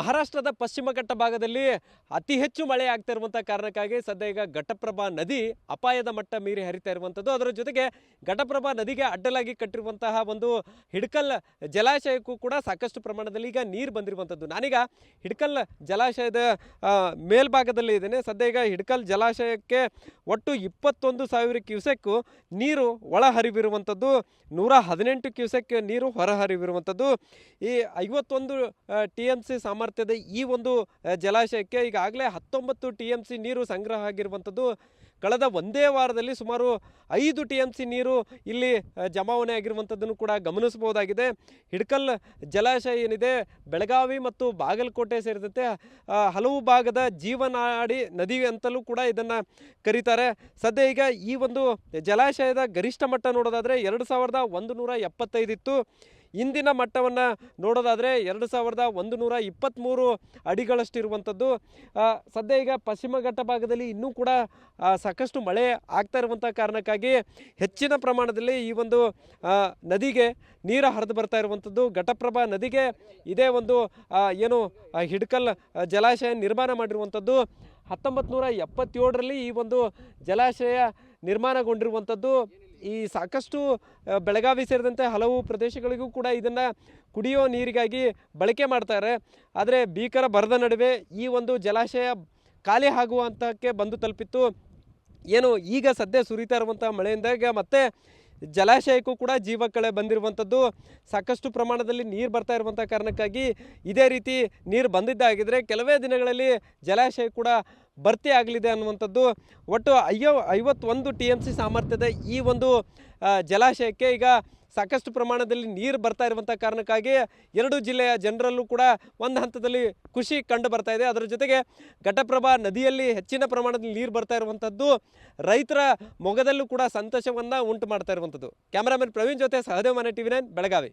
ಮಹಾರಾಷ್ಟ್ರದ ಪಶ್ಚಿಮ ಘಟ್ಟ ಭಾಗದಲ್ಲಿ ಅತಿ ಹೆಚ್ಚು ಮಳೆ ಆಗ್ತಾ ಇರುವಂಥ ಕಾರಣಕ್ಕಾಗಿ ಸದ್ಯ ಈಗ ಘಟಪ್ರಭಾ ನದಿ ಅಪಾಯದ ಮಟ್ಟ ಮೀರಿ ಹರಿತಾ ಇರುವಂಥದ್ದು ಅದರ ಜೊತೆಗೆ ಘಟಪ್ರಭಾ ನದಿಗೆ ಅಡ್ಡಲಾಗಿ ಕಟ್ಟಿರುವಂತಹ ಒಂದು ಹಿಡ್ಕಲ್ ಜಲಾಶಯಕ್ಕೂ ಕೂಡ ಸಾಕಷ್ಟು ಪ್ರಮಾಣದಲ್ಲಿ ಈಗ ನೀರು ಬಂದಿರುವಂಥದ್ದು ನಾನೀಗ ಹಿಡ್ಕಲ್ ಜಲಾಶಯದ ಮೇಲ್ಭಾಗದಲ್ಲಿ ಇದ್ದೇನೆ. ಸದ್ಯ ಈಗ ಹಿಡ್ಕಲ್ ಜಲಾಶಯಕ್ಕೆ ಒಟ್ಟು ಇಪ್ಪತ್ತೊಂದು ಸಾವಿರ ಕ್ಯೂಸೆಕ್ಕು ನೀರು ಒಳ ಹರಿವಿರುವಂಥದ್ದು ನೂರ ಹದಿನೆಂಟು ಕ್ಯೂಸೆಕ್ ನೀರು ಹೊರ ಹರಿವಿರುವಂಥದ್ದು ಈ ಐವತ್ತೊಂದು ಟಿ ಎಂ ಸಿ ಸಾಮರ್ಥ್ಯದ ಈ ಒಂದು ಜಲಾಶಯಕ್ಕೆ ಈಗಾಗಲೇ ಹತ್ತೊಂಬತ್ತು ಟಿ ಎಂ ಸಿ ನೀರು ಸಂಗ್ರಹ ಆಗಿರುವಂಥದ್ದು. ಕಳೆದ ಒಂದೇ ವಾರದಲ್ಲಿ ಸುಮಾರು ಐದು ಟಿ ಎಂ ಸಿ ನೀರು ಇಲ್ಲಿ ಜಮಾವಣೆ ಆಗಿರುವಂಥದ್ದನ್ನು ಕೂಡ ಗಮನಿಸಬಹುದಾಗಿದೆ. ಹಿಡ್ಕಲ್ ಜಲಾಶಯ ಏನಿದೆ, ಬೆಳಗಾವಿ ಮತ್ತು ಬಾಗಲಕೋಟೆ ಸೇರಿದಂತೆ ಹಲವು ಭಾಗದ ಜೀವನಾಡಿ ನದಿ ಅಂತಲೂ ಕೂಡ ಇದನ್ನು ಕರೀತಾರೆ. ಸದ್ಯ ಈಗ ಈ ಒಂದು ಜಲಾಶಯದ ಗರಿಷ್ಠ ಮಟ್ಟ ನೋಡೋದಾದರೆ ಎರಡು ಸಾವಿರದ ಒಂದು ನೂರ ಎಪ್ಪತ್ತೈದಿತ್ತು. ಇಂದಿನ ಮಟ್ಟವನ್ನು ನೋಡೋದಾದರೆ ಎರಡು ಸಾವಿರದ ಒಂದು ನೂರ ಇಪ್ಪತ್ತ್ಮೂರು ಅಡಿಗಳಷ್ಟಿರುವಂಥದ್ದು ಸದ್ಯ ಈಗ ಪಶ್ಚಿಮ ಘಟ್ಟ ಭಾಗದಲ್ಲಿ ಇನ್ನೂ ಕೂಡ ಸಾಕಷ್ಟು ಮಳೆ ಆಗ್ತಾ ಇರುವಂಥ ಕಾರಣಕ್ಕಾಗಿ ಹೆಚ್ಚಿನ ಪ್ರಮಾಣದಲ್ಲಿ ಈ ಒಂದು ನದಿಗೆ ನೀರು ಹರಿದು ಬರ್ತಾ ಇರುವಂಥದ್ದು. ಘಟಪ್ರಭಾ ನದಿಗೆ ಇದೇ ಒಂದು ಏನು ಹಿಡ್ಕಲ್ ಜಲಾಶಯ ನಿರ್ಮಾಣ ಮಾಡಿರುವಂಥದ್ದು. ಹತ್ತೊಂಬತ್ತು ನೂರ ಎಪ್ಪತ್ತೇಳರಲ್ಲಿ ಈ ಒಂದು ಜಲಾಶಯ ನಿರ್ಮಾಣಗೊಂಡಿರುವಂಥದ್ದು. ಈ ಸಾಕಷ್ಟು ಬೆಳಗಾವಿ ಸೇರಿದಂತೆ ಹಲವು ಪ್ರದೇಶಗಳಿಗೂ ಕೂಡ ಇದನ್ನು ಕುಡಿಯೋ ನೀರಿಗಾಗಿ ಬಳಕೆ ಮಾಡ್ತಾರೆ. ಆದರೆ ಭೀಕರ ಬರದ ನಡುವೆ ಈ ಒಂದು ಜಲಾಶಯ ಖಾಲಿ ಆಗುವಂತಕ್ಕೆ ಬಂದು ತಲುಪಿತ್ತು. ಏನು ಈಗ ಸದ್ಯ ಸುರಿತಾ ಇರುವಂಥ ಮಳೆಯಿಂದಾಗ ಮತ್ತೆ ಜಲಾಶಯಕ್ಕೂ ಕೂಡ ಜೀವಕಳೆ ಬಂದಿರುವಂಥದ್ದು ಸಾಕಷ್ಟು ಪ್ರಮಾಣದಲ್ಲಿ ನೀರು ಬರ್ತಾ ಇರುವಂಥ ಕಾರಣಕ್ಕಾಗಿ ಇದೇ ರೀತಿ ನೀರು ಬಂದಿದ್ದಾಗಿದ್ದರೆ ಕೆಲವೇ ದಿನಗಳಲ್ಲಿ ಜಲಾಶಯ ಕೂಡ ಭರ್ತಿ ಆಗಲಿದೆ ಅನ್ನುವಂಥದ್ದು. ಒಟ್ಟು ಅಯ್ಯೋ ಐವತ್ತೊಂದು ಟಿ ಎಂ ಸಿ ಸಾಮರ್ಥ್ಯದ ಈ ಒಂದು ಜಲಾಶಯಕ್ಕೆ ಈಗ ಸಾಕಷ್ಟು ಪ್ರಮಾಣದಲ್ಲಿ ನೀರು ಬರ್ತಾ ಇರುವಂಥ ಕಾರಣಕ್ಕಾಗಿ ಎರಡು ಜಿಲ್ಲೆಯ ಜನರಲ್ಲೂ ಕೂಡ ಒಂದು ಹಂತದಲ್ಲಿ ಖುಷಿ ಕಂಡು ಬರ್ತಾ ಇದೆ. ಅದರ ಜೊತೆಗೆ ಘಟಪ್ರಭಾ ನದಿಯಲ್ಲಿ ಹೆಚ್ಚಿನ ಪ್ರಮಾಣದಲ್ಲಿ ನೀರು ಬರ್ತಾ ಇರುವಂಥದ್ದು ರೈತರ ಮೊಗದಲ್ಲೂ ಕೂಡ ಸಂತೋಷವನ್ನು ಉಂಟು ಮಾಡ್ತಾ ಇರುವಂಥದ್ದು. ಕ್ಯಾಮರಾಮನ್ ಪ್ರವೀಣ್ ಜೊತೆ ಸಹದೇವ್ ಮನೆ ಟಿವಿ ನೈನ್, ಬೆಳಗಾವಿ.